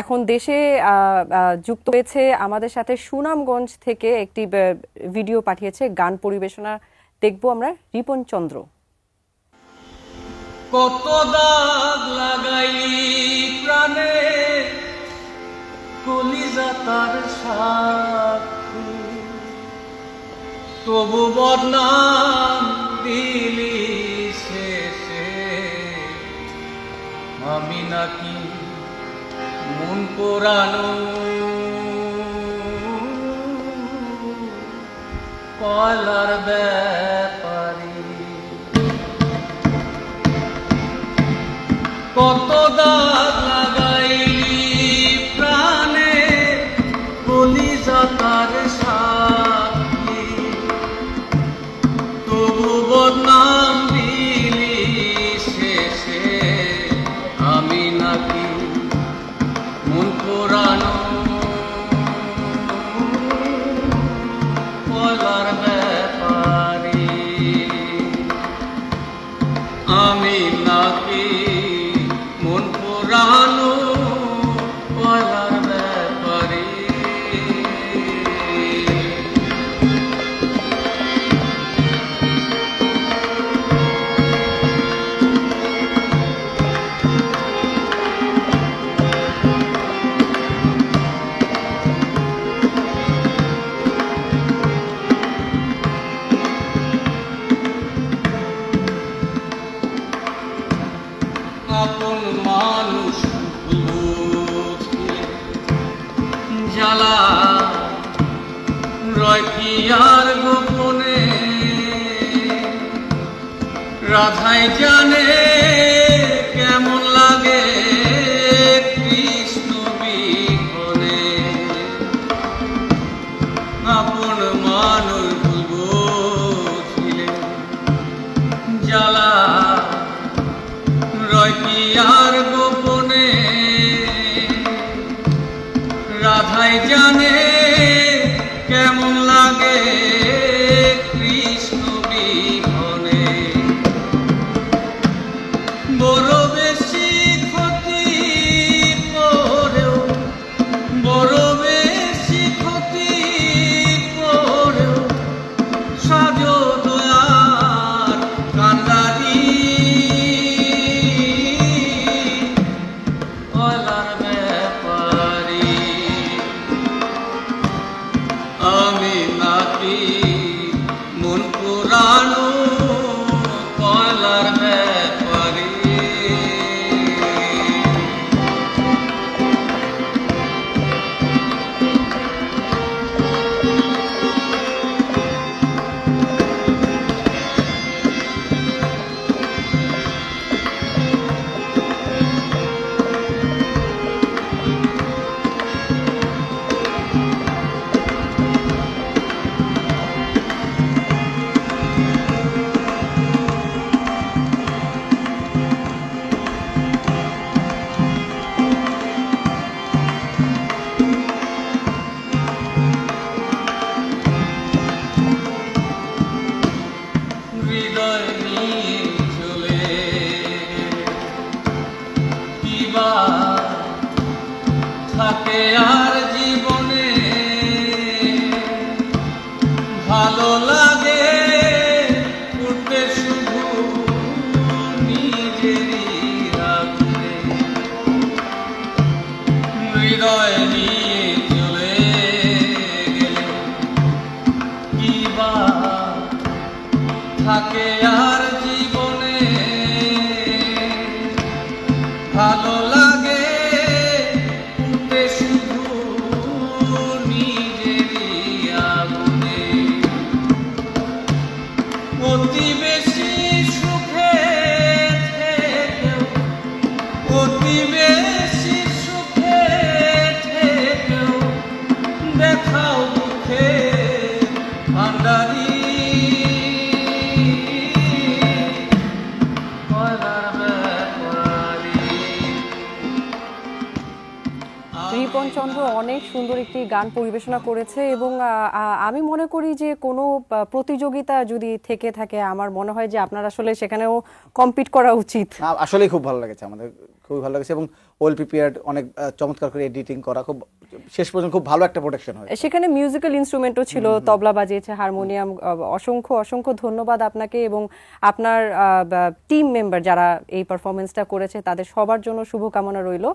এখন দেশে যুক্ত হয়েছে আমাদের সাথে সুনামগঞ্জ থেকে একটি ভিডিও পাঠিয়েছে, গান পরিবেশনা। দেখব আমরা রিপন চন্দ্র। কত দাগ লাগাইলি প্রাণে, কলিজা তার তবু বদনাম দিলি শেষে, আমি নাকি পোড়ানো কলার ব্যাপারি। কত দাগ রাধাই জানে আর জীবনে ভালো লাগে উঠতে শুধু নিজেরই রাখতে হৃদয় নিয়ে চলে গেলে কিবা থাকে আর জীবনে ভান্ডারি রিপন চন্দ্র অনেক সুন্দর একটি গান পরিবেশনা করেছে এবং আমি মনে করি যে কোনো প্রতিযোগিতা যদি থেকে থাকে আমার মনে হয় যে আপনার আসলে সেখানেও কম্পিট করা উচিত। আ- আসলেই খুব ভালো লেগেছে আমাদের খুবই ভালো লেগেছে এবং ওয়েল প্রিপেয়ার্ড অনেক চমৎকার করে এডিটিং করা খুব শেষ পর্যন্ত খুব ভালো একটা প্রোডাকশন হয় সেখানে মিউজিক্যাল ইনস্ট্রুমেন্টও ছিল তবলা বাজিয়েছে হারমোনিয়াম অসংখ্য অসংখ্য ধন্যবাদ আপনাকে এবং আপনার টিম মেম্বার যারা এই পারফরমেন্সটা করেছে তাদের সবার জন্য শুভকামনা রইল।